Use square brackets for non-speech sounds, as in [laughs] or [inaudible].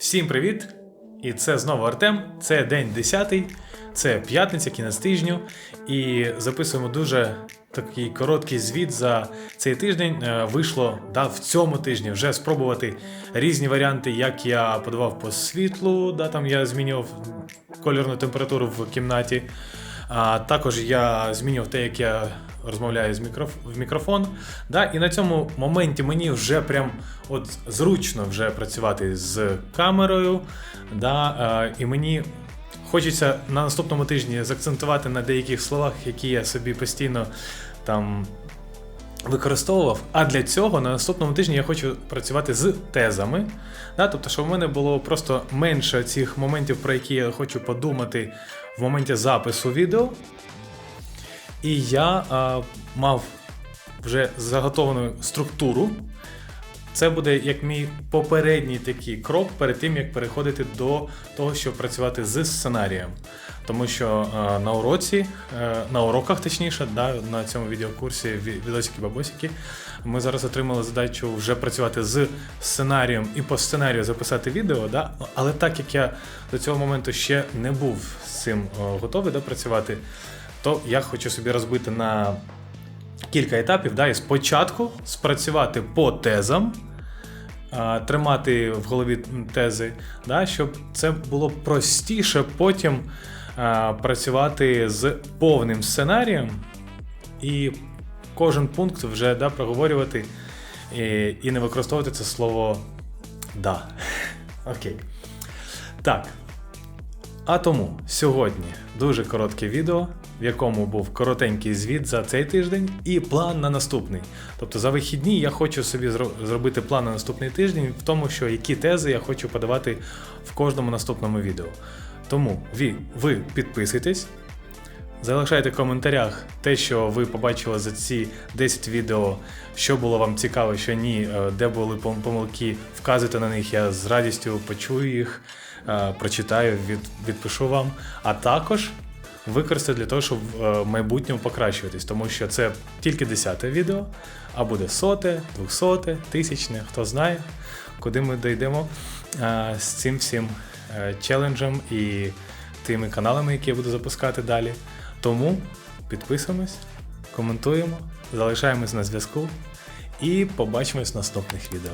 Всім привіт! І це знову Артем. Це день 10, це п'ятниця, кінець тижню. І записуємо дуже такий короткий звіт за цей тиждень. Е, Вийшло да, в цьому тижні вже спробувати різні варіанти, як я подавав по світлу. Да, там я змінював кольорну температуру в кімнаті. А також я змінював те, як я розмовляю з мікроф... в мікрофон. Да? І на цьому моменті мені вже прям от зручно вже працювати з камерою. Да? А, і мені хочеться на наступному тижні заакцентувати на деяких словах, які я собі постійно там. Використовував, а для цього на наступному тижні я хочу працювати з тезами. Да? Тобто, щоб в мене було просто менше цих моментів, про які я хочу подумати в моменті запису відео. І я а, мав вже заготовану структуру. Це буде як мій попередній такий крок перед тим, як переходити до того, щоб працювати з сценарієм. Тому що е, на уроці, е, на уроках, точніше, да, на цьому відеокурсі «Ві- відосики бабосики, ми зараз отримали задачу вже працювати з сценарієм і по сценарію записати відео. Да? Але так як я до цього моменту ще не був з цим готовий да, працювати, то я хочу собі розбити на кілька етапів. Да, і спочатку спрацювати по тезам, тримати в голові тези, да, щоб це було простіше потім працювати з повним сценарієм і кожен пункт вже да, проговорювати і, і не використовувати це слово да. [laughs] Окей. Так. А тому сьогодні дуже коротке відео, в якому був коротенький звіт за цей тиждень і план на наступний. Тобто за вихідні я хочу собі зробити план на наступний тиждень в тому, що які тези я хочу подавати в кожному наступному відео. Тому ви, ви підписуйтесь, Залишайте в коментарях те, що ви побачили за ці 10 відео, що було вам цікаво, що ні, е, де були помилки, вказуйте на них, я з радістю почую їх, е, прочитаю, відпишу вам. А також використаю для того, щоб е, в майбутньому покращуватись, тому що це тільки 10 відео, а буде соте, двохсоте, тисячне, хто знає, куди ми дійдемо з цим всім челенджем і тими каналами, які я буду запускати далі. Тому підписуємось, коментуємо, залишаємось на зв'язку і побачимось в наступних відео.